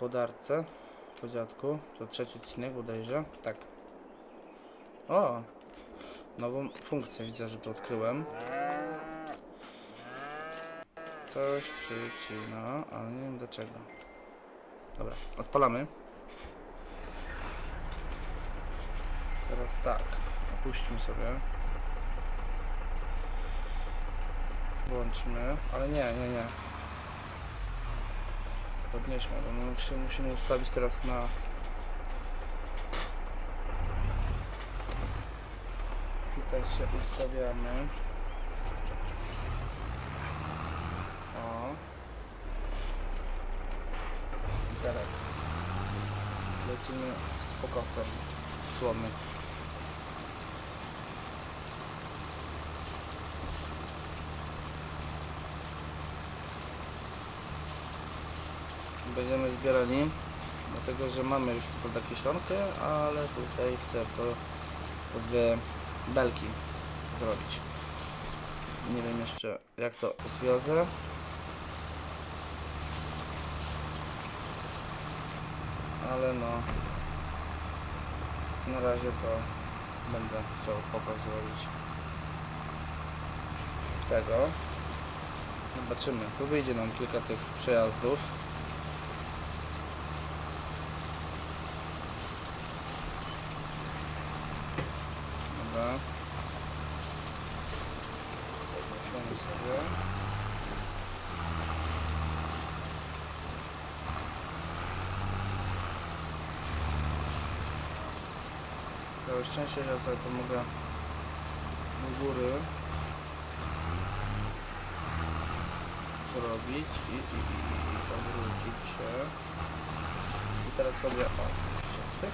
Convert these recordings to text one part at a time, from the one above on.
gospodarce po dziadku. To trzeci odcinek bodajże. Tak. O! Nową funkcję widzę, że tu odkryłem. Coś przycina, ale nie wiem do czego. Dobra, odpalamy. Teraz tak, opuśćmy sobie. Włączmy, ale nie, nie, nie. Podnieśmy, bo my musi- musimy ustawić teraz na... Tutaj się ustawiamy. O. I teraz lecimy z pokosem słomy. Będziemy zbierali, dlatego że mamy już tylko kiszonkę, ale tutaj chcę to w belki zrobić. Nie wiem jeszcze jak to zwiozę. Ale no na razie to będę chciał pokaz zrobić z tego. Zobaczymy. Tu wyjdzie nam kilka tych przejazdów. Dobra. Podniesiemy sobie. Całe szczęście, że ja sobie to mogę do góry zrobić i, i, i, i odwrócić się. I teraz sobie o, cyk,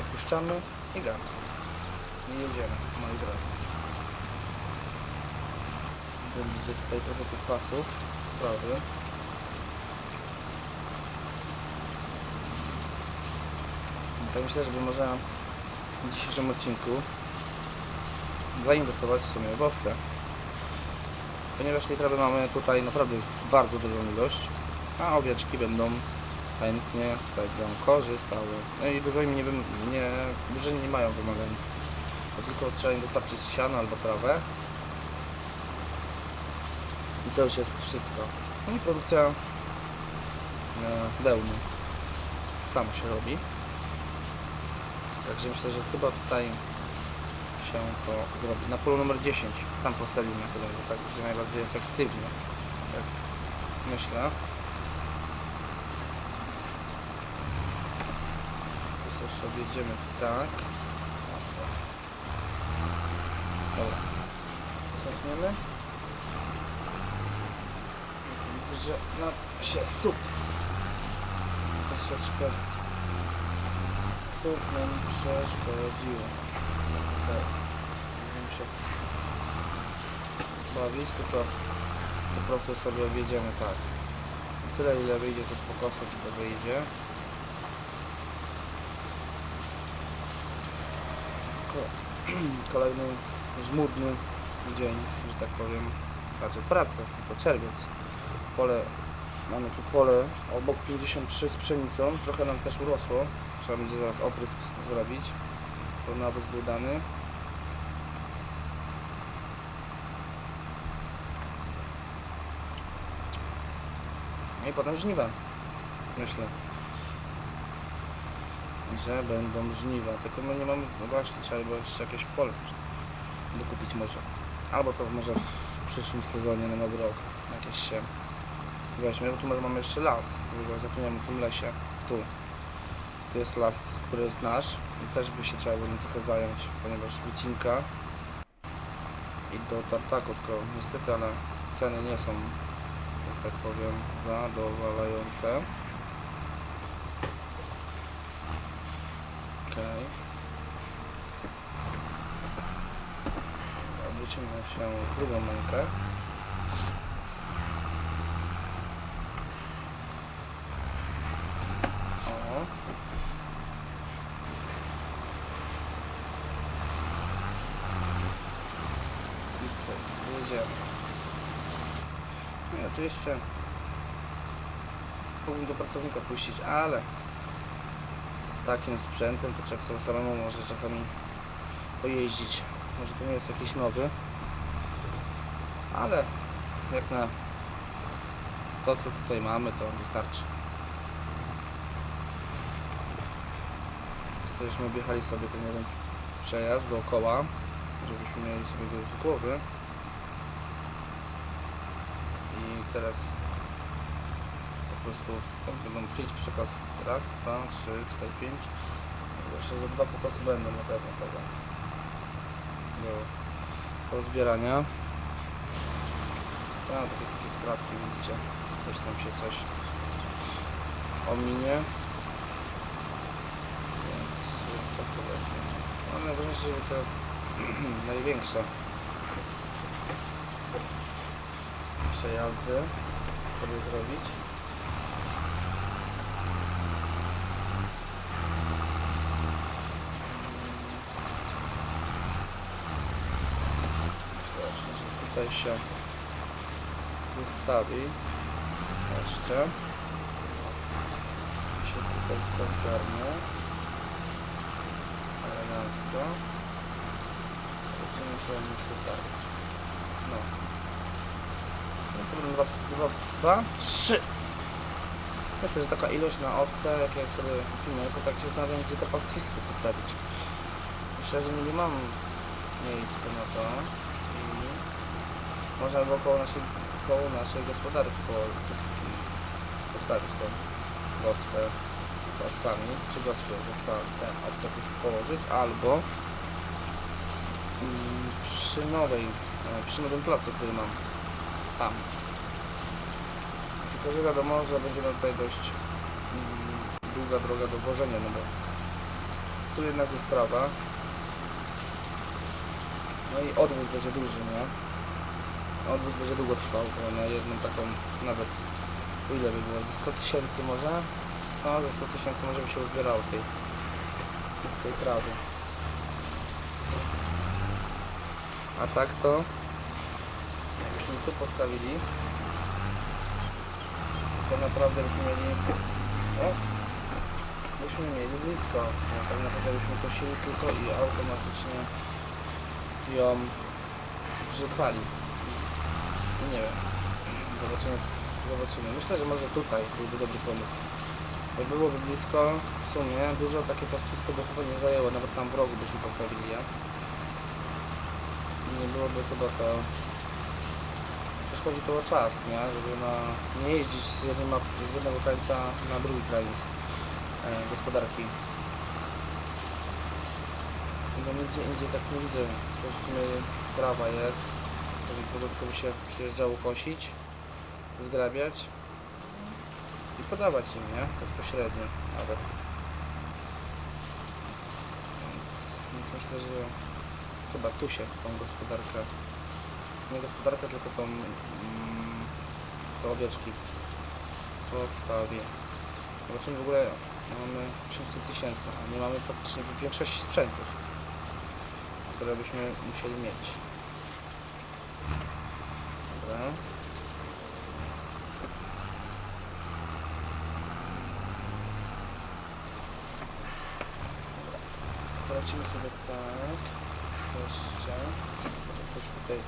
opuszczamy i gaz. I jedziemy, moi drodzy. Będzie tutaj trochę tych pasów, prawy. Tak myślę, żeby może w dzisiejszym odcinku zainwestować w sumie w owce. Ponieważ tej trawy mamy tutaj naprawdę bardzo dużą ilość, a owieczki będą chętnie z tego korzystały. No i dużo im nie, nie, dużo nie mają wymagań. Tylko trzeba im dostarczyć siano albo trawę. I to już jest wszystko. No i produkcja e, wełny sama się robi. Także myślę, że chyba tutaj się to zrobi. Na polu numer 10 tam postawimy bo tak będzie najbardziej efektywnie. Tak myślę. Tu jeszcze objedziemy tak. Dobra. Cofniemy. Widzę, że nam się sup troszeczkę sup nam przeszkodziło. Tak. Wiem się bawić, tylko po prostu sobie objedziemy tak. Tyle ile wyjdzie to z pokosu, to wyjdzie. Ko- Kolejny żmudny dzień, że tak powiem. Znaczy pracę, to czerwiec. Pole, mamy tu pole obok 53 z pszenicą, trochę nam też urosło. Trzeba będzie zaraz oprysk zrobić. To nawóz był dany. No i potem żniwa. Myślę. Że będą żniwa. Tylko my nie mamy. No właśnie, trzeba było jeszcze jakieś pole dokupić może. Albo to może w przyszłym sezonie na nowy rok. Jakieś się weźmie. Bo tu może mamy jeszcze las. Zapomniałem o tym lesie. Tu. Tu jest las, który jest nasz. I też by się trzeba było nim trochę zająć, ponieważ wycinka i do tartaku, tylko niestety, ale ceny nie są, że tak powiem, zadowalające. Okej. Obrócimy się w drugą rękę. O. I co? Jedziemy. No i oczywiście do pracownika puścić, ale z takim sprzętem to sobie samemu może czasami pojeździć. Może to nie jest jakiś nowy, ale jak na to co tutaj mamy to wystarczy. Tutaj żeśmy objechali sobie ten jeden przejazd dookoła, żebyśmy mieli sobie go z głowy. I teraz prostu będą 5 przekosów. Raz, dwa, trzy, cztery, pięć. Jeszcze za dwa pokosy będą na pewno tego. Do, do zbierania. Tam takie, takie skrawki widzicie. Coś tam się coś ominie. Więc, więc tak to będzie. No najważniejsze, żeby to największe przejazdy sobie zrobić. Myślę właśnie, że tutaj się wystawi jeszcze. Się tutaj to zgarnie. Elegancko. Zobaczymy co się tak. No. No dwa, dwa, dwa, trzy. Myślę, że taka ilość na owce, jak, jak sobie kupimy, to tak się zastanawiam, gdzie to pastwisko postawić. Myślę, że nie mam miejsca na to. Można by koło naszej, koło naszej gospodarki po- postawić tą gospę z owcami, czy gospę z owcami, te owce położyć, albo mm, przy nowej, e, przy nowym placu, który mam tam. Tylko, że wiadomo, że będzie nam tutaj dość mm, długa droga do wożenia, no bo tu jednak jest trawa. No i odwóz będzie duży, nie? Odwóz będzie długo trwał, bo na jedną taką, nawet ile by było, ze 100 tysięcy może? No, ze 100 tysięcy może by się uzbierało tej, tej trawy. A tak to, jakbyśmy tu postawili, to naprawdę byśmy mieli, o, byśmy mieli blisko. No, tak naprawdę byśmy kosili tylko i automatycznie ją wrzucali. Nie wiem, zobaczymy, zobaczymy. Myślę, że może tutaj byłby dobry pomysł. Bo byłoby blisko, w sumie dużo takie pastwisko by chyba nie zajęło, nawet tam w rogu byśmy postawili je. Nie byłoby chyba to... Też chodzi tu o czas, nie? Żeby na, nie jeździć z, jednym, z jednego krańca na drugi kraniec e, gospodarki. Bo nigdzie indziej tak nie widzę. To w sumie trawa jest. By tylko by się przyjeżdżało kosić, zgrabiać i podawać im, nie? Bezpośrednio nawet. Więc, więc myślę, że chyba tu się tą gospodarkę, nie gospodarkę, tylko tą, mm, te owieczki postawię. Zobaczymy w ogóle, mamy 800 tysięcy, a nie mamy praktycznie większości sprzętów, które byśmy musieli mieć. Dobra. Polecimy sobie tak. Jeszcze. To tutaj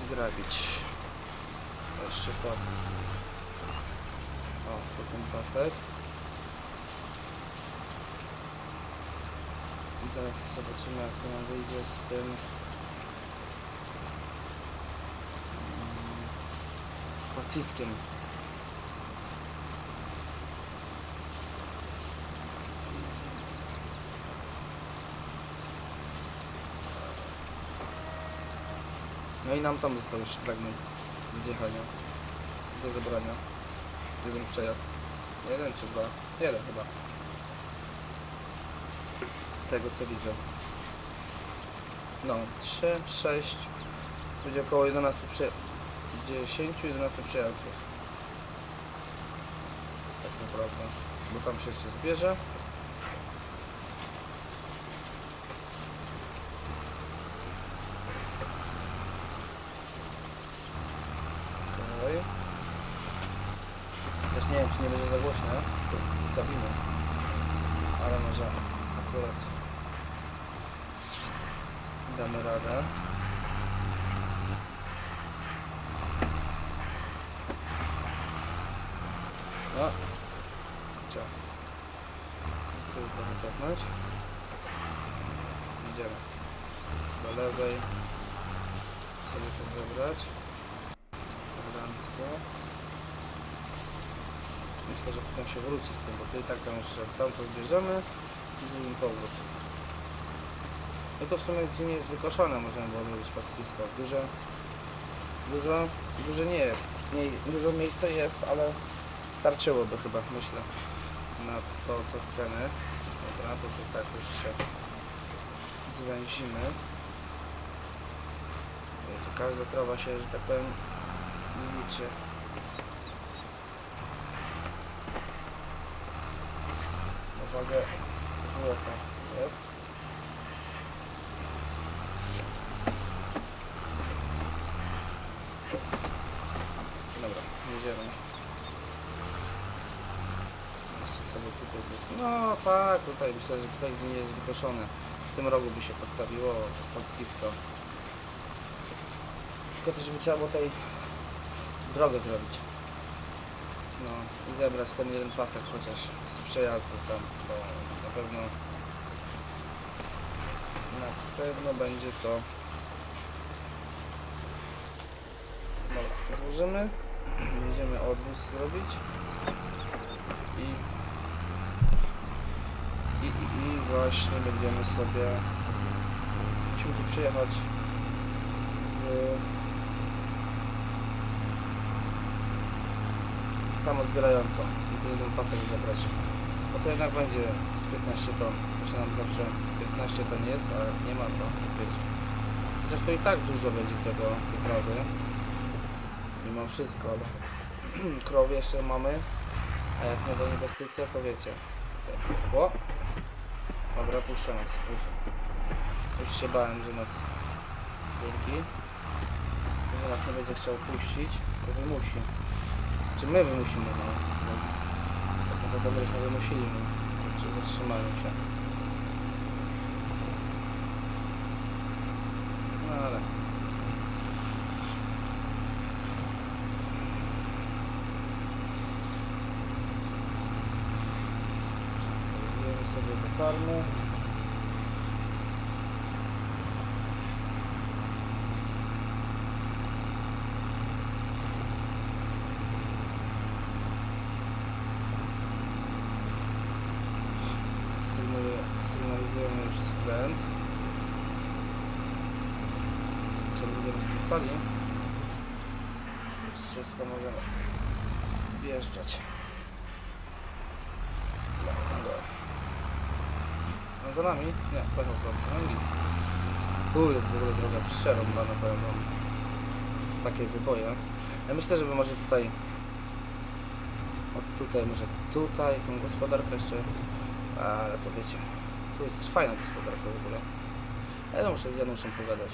zgrabić. Jeszcze to. O, tu ten pasek. I zaraz zobaczymy jak to nam wyjdzie z tym. Pastwiskiem. No i nam tam został jeszcze fragment zjechania do zebrania. Jeden przejazd. Jeden czy dwa? Jeden chyba. Z tego co widzę. No, 3, 6. Będzie około 11 prze... 10-11 przejazdów. Tak naprawdę. Bo tam się jeszcze zbierze. Okej. Też nie wiem, czy nie będzie kabiny. Ale może akurat damy radę. No. Trzeba. Wycofnąć. Idziemy. Do lewej. Sobie to zebrać. Elegancko. Myślę, że potem się wróci z tym, bo to i tak tam jeszcze tam to zbierzemy i drugim powrót. No to w sumie gdzie nie jest wykoszone możemy było zrobić pastwisko. Duże, dużo, duże nie jest. Nie, dużo miejsca jest, ale starczyłoby chyba, myślę, na to co chcemy. To tu tak już się zwęzimy. Wiecie, każda trawa się, że tak powiem, liczy. Uwagę, złota jest. Dobra, jedziemy. Jeszcze sobie tutaj... wy- No tak, tutaj myślę, że tutaj nie jest wykoszone. W tym rogu by się postawiło pastwisko. Tylko też by trzeba było tej drogę zrobić. No i zebrać ten jeden pasek chociaż z przejazdu tam, bo na pewno na pewno będzie to Dobra, złożymy, będziemy odwóz zrobić i, i, i, i właśnie będziemy sobie musimy tu przyjechać z samozbierającą. I tu jeden pasek zebrać bo to jednak będzie z 15 ton. To nam zawsze 15 ton jest, ale nie ma to być. Chociaż to i tak dużo będzie tego krowy. Mimo wszystko, ale krowy jeszcze mamy, a jak na do inwestycja, to wiecie. O! Dobra, puszczę nas. Uf. Już się bałem, że nas dzięki. Że nas nie będzie chciał puścić, to wymusi. Czy my wymusimy, no. Tak naprawdę byśmy wymusili, no. Czy zatrzymają się. No ale... Idziemy Sygnalizuję- Sygnalizujemy już skręt. Czy będziemy skręcali? Możemy wjeżdżać. Dobra. Nami? Nie, pojechał prosto. No i tu jest w ogóle droga przerąbana, powiem wam. Takie wyboje. Ja myślę, żeby może tutaj od tutaj, może tutaj, tą gospodarkę jeszcze ale to wiecie, tu jest też fajna gospodarka w ogóle. Ja muszę z Januszem pogadać.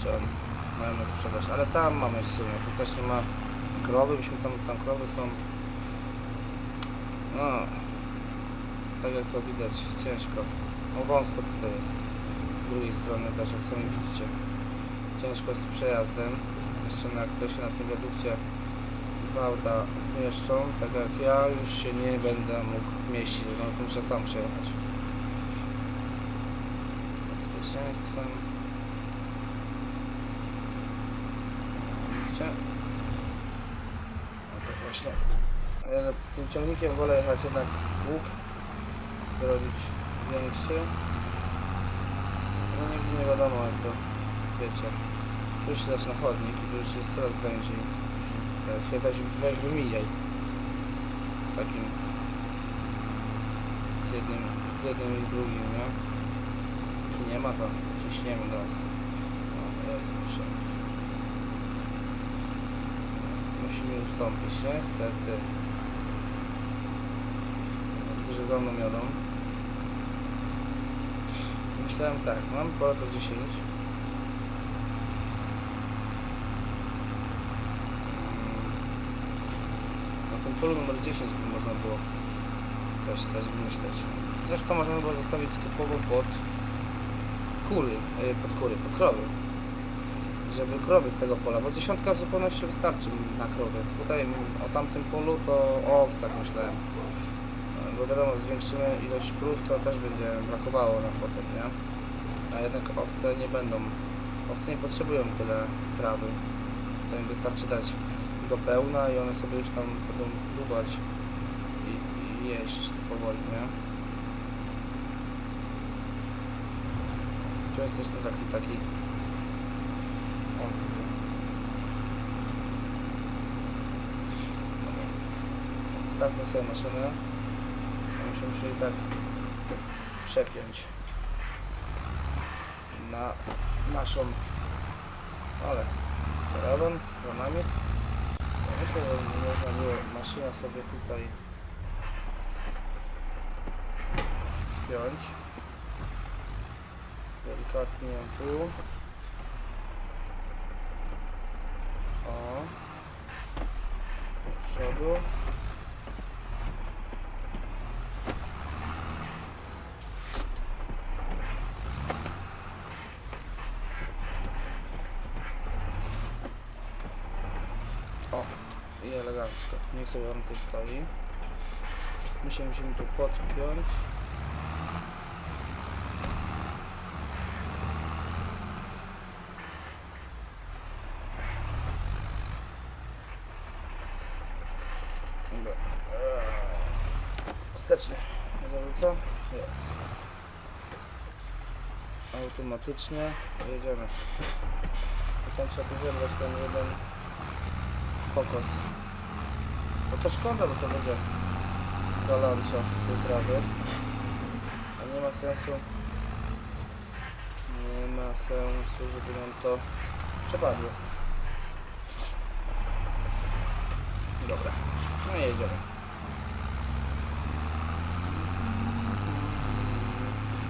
Czy on mają na sprzedaż, ale tam mamy w sumie, tu też nie ma krowy, byśmy tam, tam krowy są. No, tak jak to widać, ciężko. No wąsko tutaj jest. Z drugiej strony też, jak sami widzicie, ciężko z przejazdem. Jeszcze na, ktoś się na tym wiadukcie dwa zmieszczą, tak jak ja już się nie będę mógł mieścić, no muszę sam przejechać. Bezpieczeństwem. Widzicie? No to właśnie. Ja tym ciągnikiem wolę jechać jednak łuk, robić większy. No nigdy nie wiadomo jak to, wiecie. Tu już się zaczyna chodnik i tu już jest coraz węziej. Teraz się weź wymijaj. Takim z jednym, z jednym i drugim, nie? Jeśli nie ma to ciśniemy do. No, Musimy ustąpić, niestety. Widzę, że za mną jadą. Myślałem tak, mam pole to 10. No to tym polu numer 10 by można było coś też wymyśleć. Zresztą możemy było zostawić typowo pod kury, y, pod kury, pod krowy. Żeby krowy z tego pola, bo dziesiątka w zupełności wystarczy na krowy. Tutaj o tamtym polu to o owcach myślałem. Bo wiadomo, zwiększymy ilość krów, to też będzie brakowało nam potem, nie? A jednak owce nie będą. Owce nie potrzebują tyle trawy. To im wystarczy dać do pełna i one sobie już tam będą dłubać i, i jeść powoli, nie? Tu jest też ten taki ostry. Odstawmy sobie maszynę. Musimy się i tak przepiąć na naszą ale radon za nami ja myślę, że można było maszyna sobie tutaj spiąć. Delikatnie ją tu o do przodu O, i elegancko. Niech sobie on tu stoi. My się musimy tu podpiąć. Dobra. Eee, Wsteczny. Jest. Automatycznie. Jedziemy. Potem trzeba tu zebrać ten jeden kokos. To szkoda, bo to będzie galancio tej trawy. A nie ma sensu. Nie ma sensu, żeby nam to przepadło. Dobra, no i jedziemy.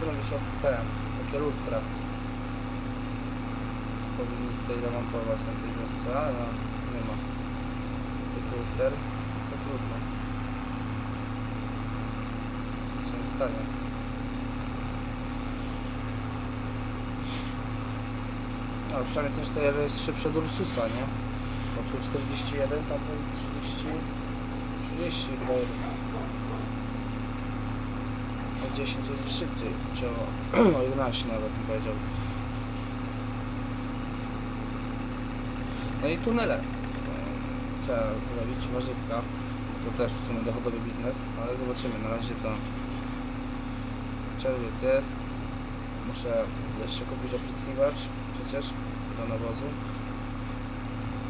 Zrobi się ten, takie lustra. Powinni tutaj zamontować na tej wiosce, ale nie ma tych luster, to trudno. Nic się nie stanie. No, przynajmniej też to jest szybsze od Ursusa, nie? Bo tu 41, tam był 30, 30 chyba jeden. O 10 jest szybciej, czy o, o 11 nawet bym powiedział. No i tunele. E, Trzeba zrobić warzywka. To też w sumie dochodowy biznes, ale zobaczymy. Na razie to czerwiec jest. Muszę jeszcze kupić opryskiwacz przecież do nawozu.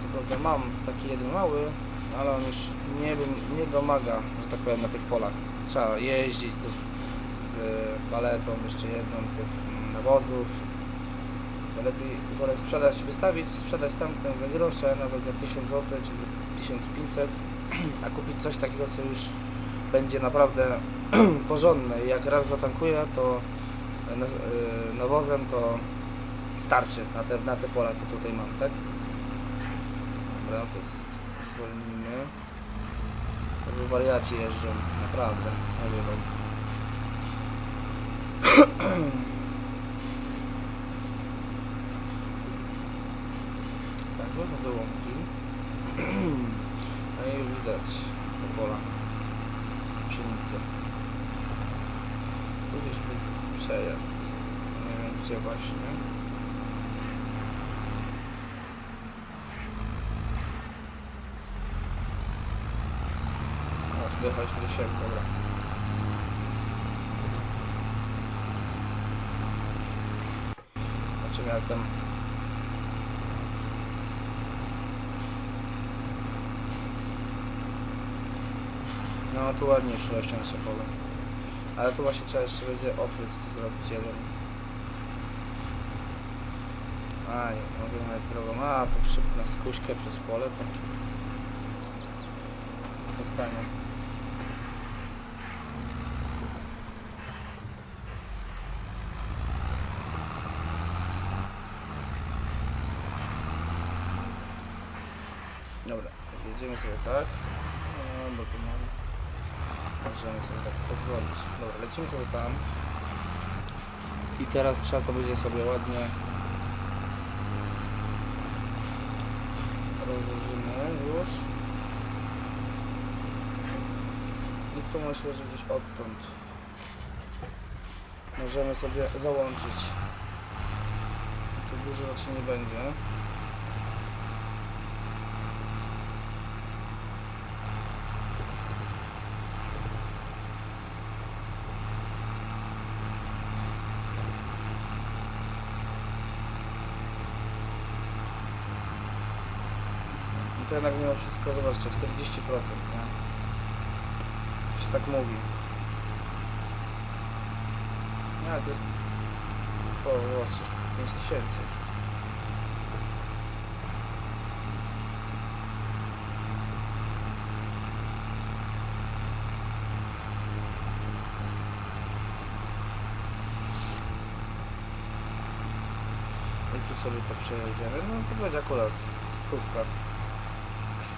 Co prawda mam taki jeden mały, ale on już nie, nie domaga, że tak powiem, na tych polach. Trzeba jeździć do, z paletą, jeszcze jedną tych nawozów. To lepiej wolę sprzedać, wystawić, sprzedać tamten za grosze, nawet za 1000 zł czy 1500, a kupić coś takiego, co już będzie naprawdę porządne. Jak raz zatankuję, to na- y, nawozem to starczy na te, na te pola, co tutaj mam, tak? Dobra, to jest, zwolnimy. To by wariaci jeżdżą, naprawdę, nie wiem. Tak, wrócę do łąki. No i już widać te pola pszenicy. Tu gdzieś był przejazd. Nie wiem gdzie właśnie. O, zjechaliśmy do siebie, dobra. Zobaczymy jak tam No tu ładniejszy rozciąg pole. Ale tu właśnie trzeba jeszcze będzie oprysk zrobić jeden. A nie, mogę nawet drogą. A tu szybko na skuśkę przez pole to zostanie. Dobra, jedziemy sobie tak. Możemy sobie tak pozwolić. Dobra, lecimy sobie tam. I teraz trzeba to będzie sobie ładnie rozłożymy już. I tu myślę, że gdzieś odtąd możemy sobie załączyć. Tu dużo raczej nie będzie. I to jednak mimo wszystko, zobaczcie, 40%, nie? Się tak mówi. Nie, to jest o, właśnie, 5000 już. Sobie to przejedziemy. No to będzie akurat stówka.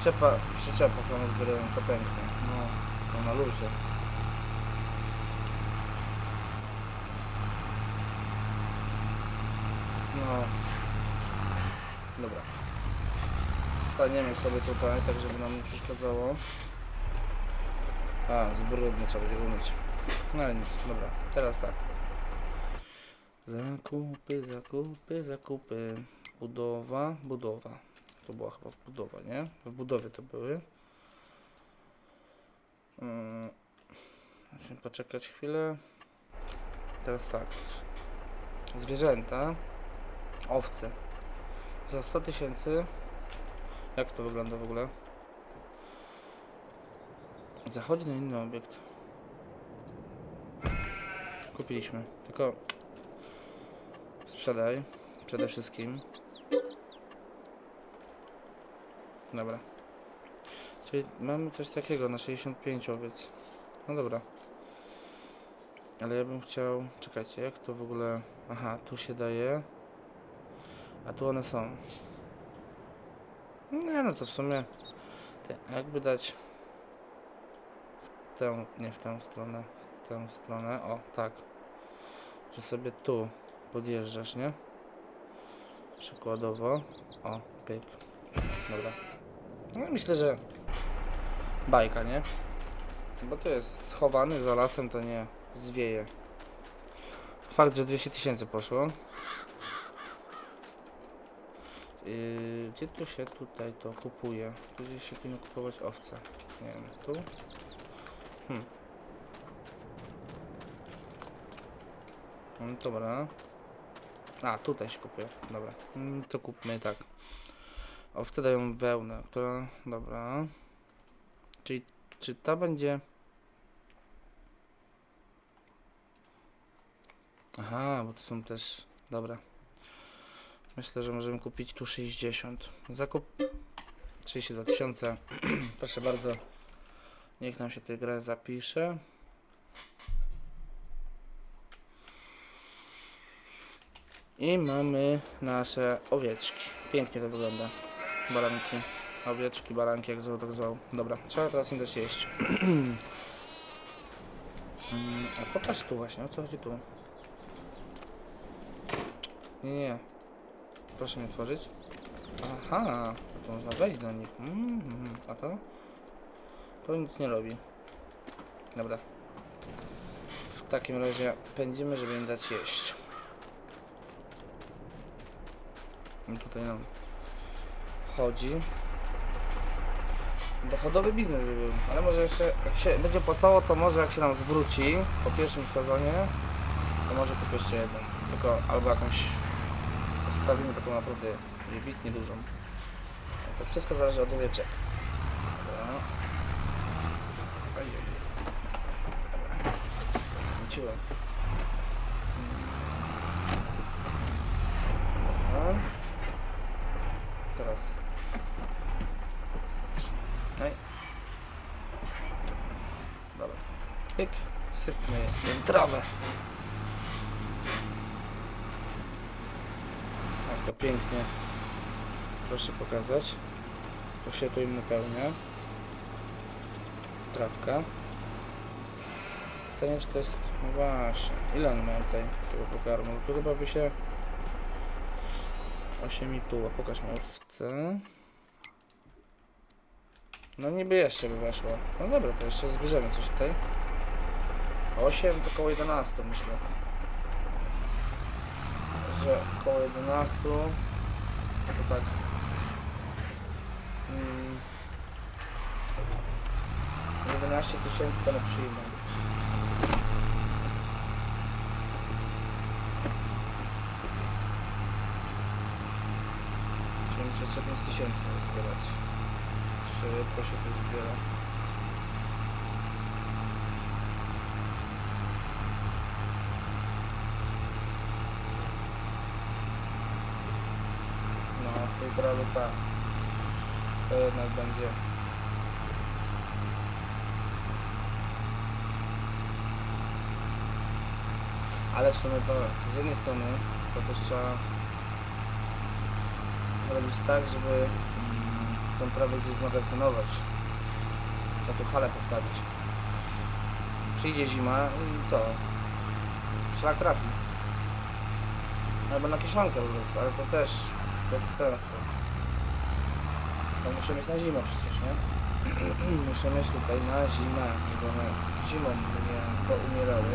Przyczepa, przyczepa sama zbierająca pęknie. No, to na luzie. No. Dobra. Staniemy sobie tutaj, tak żeby nam nie przeszkadzało. A, zbrudny trzeba będzie umyć. No ale nic, dobra. Teraz tak. Zakupy, zakupy, zakupy. Budowa, budowa. To była chyba budowa, nie? W budowie to były. Mm. Musimy poczekać chwilę. Teraz tak. Zwierzęta. Owce. Za 100 tysięcy. Jak to wygląda w ogóle? Zachodzi na inny obiekt. Kupiliśmy. Tylko sprzedaj przede wszystkim. Dobra. Czyli mamy coś takiego na 65 owiec. No dobra. Ale ja bym chciał. Czekajcie, jak to w ogóle. Aha, tu się daje. A tu one są. Nie no to w sumie. Jakby dać w tę, nie w tę stronę, w tę stronę. O, tak. Że sobie tu podjeżdżasz, nie? Przykładowo. O, pyk. Dobra. No myślę, że bajka, nie? Bo to jest schowany za lasem, to nie zwieje. Fakt, że 200 tysięcy poszło. Yy, gdzie tu się tutaj to kupuje? Tu gdzieś się powinno kupować owce. Nie wiem, tu? Hmm. Mm, dobra. A, tutaj się kupuje. Dobra. Mm, to kupmy tak. Owce dają wełnę, która... Dobra. Czyli czy ta będzie... Aha, bo to są też... Dobra. Myślę, że możemy kupić tu 60. Zakup 32 tysiące. Proszę bardzo. Niech nam się tej gra zapisze. I mamy nasze owieczki. Pięknie to wygląda. Baranki. Owieczki, baranki, jak zwał, tak zwał. Dobra, trzeba teraz im dać jeść. Mm, A pokaż tu właśnie, o co chodzi tu? Nie, nie. Proszę mi otworzyć. Aha, to można wejść do nich. Mm, a to? To nic nie robi. Dobra. W takim razie pędzimy, żeby im dać jeść. I tutaj nam chodzi. Dochodowy biznes by był, ale może jeszcze jak się będzie opłacało, to może jak się nam zwróci po pierwszym sezonie, to może kupię jeszcze jeden. Tylko albo jakąś postawimy taką naprawdę wybitnie dużą. To wszystko zależy od owieczek. Dobra. Ojej. Dobra. Skręciłem. Dobra. Teraz. No i. Dobra. Pyk. Sypmy im trawę. Tak to pięknie. Proszę pokazać. To się tu im napełnia. Trawka. Pytanie, czy to jest... No właśnie. Ile one mają tutaj tego pokarmu? Tu chyba by się... 8,5. A pokaż mi owce. No niby jeszcze by weszło. No dobra, to jeszcze zbierzemy coś tutaj. 8 to około 11 myślę. Że około 11 to tak. Mm, 11 tysięcy to przyjmę. Czyli muszę jeszcze 5 tysięcy zbierać. Szybko się tu zbiera. No, w tej trawie tak. To jednak będzie. Ale w sumie to z jednej strony to też trzeba zrobić tak, żeby mm, tą trawę gdzieś zmagazynować. Trzeba tu halę postawić. Przyjdzie zima i co? Szlak trafi. Albo na kieszonkę po prostu, ale to też bez sensu. To muszę mieć na zimę przecież, nie? muszę mieć tutaj na zimę, żeby one zimą nie poumierały.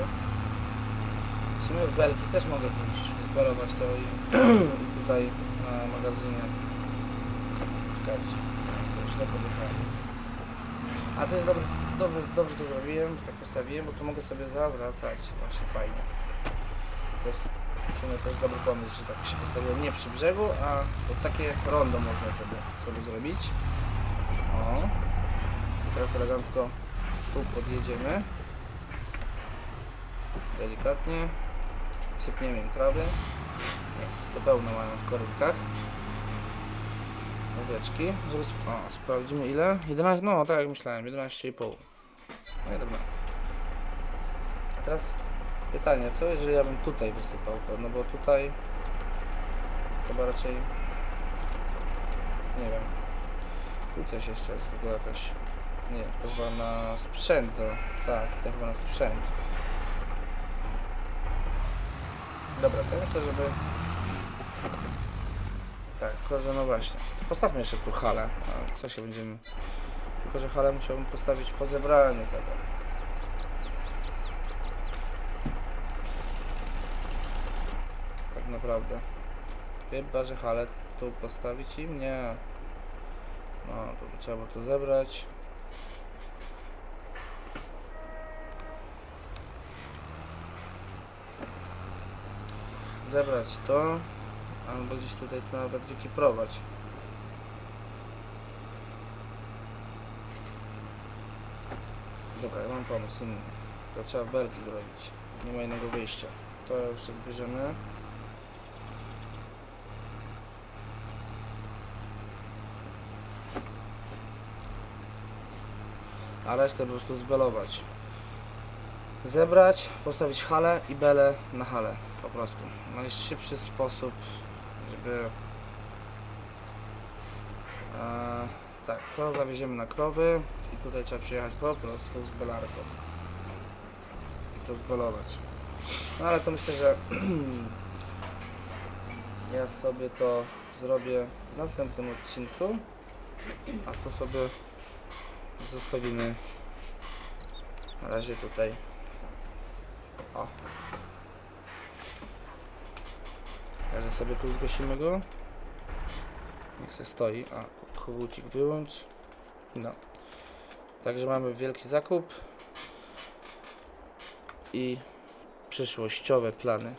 W sumie w Belgii też mogę pójść, zbarować to i, tutaj na magazynie. Czekajcie, to źle podjechałem. A to jest dobry, dobry, dobrze to zrobiłem, tak postawiłem, bo tu mogę sobie zawracać. Właśnie fajnie. To jest w sumie też dobry pomysł, że tak się postawiłem nie przy brzegu, a to takie rondo można wtedy sobie zrobić. O. I teraz elegancko tu podjedziemy. Delikatnie. Sypniemy im trawy. Niech to pełno mają w korytkach. Owieczki, żeby... sp- O, sprawdzimy ile? 11, no tak jak myślałem, 11,5. No i dobra. A teraz pytanie, co jeżeli ja bym tutaj wysypał? No bo tutaj chyba raczej nie wiem. Tu coś jeszcze jest w ogóle jakaś. Nie, to chyba na sprzęt do. Tak, to chyba na sprzęt. Dobra, to myślę, żeby. Tak, tylko że no właśnie. Postawmy jeszcze tu halę. A co się będziemy. Tylko, że halę musiałbym postawić po zebraniu tego. Tak naprawdę. Chyba, że halę tu postawić im? Nie. No, to trzeba było to zebrać. Zebrać to, albo gdzieś tutaj to nawet wykiprować. Dobra, ja mam pomysł inny. To trzeba belki zrobić. Nie ma innego wyjścia. To już zbierzemy. A resztę po prostu zbelować. Zebrać, postawić halę i belę na halę po prostu. Najszybszy sposób, żeby e, tak, to zawieziemy na krowy i tutaj trzeba przyjechać po prostu z belarką i to zbelować. No ale to myślę, że ja sobie to zrobię w następnym odcinku, a tu sobie zostawimy na razie tutaj. O. Także sobie tu zgasimy go. Niech se stoi. A kogucik wyłącz. No. Także mamy wielki zakup i przyszłościowe plany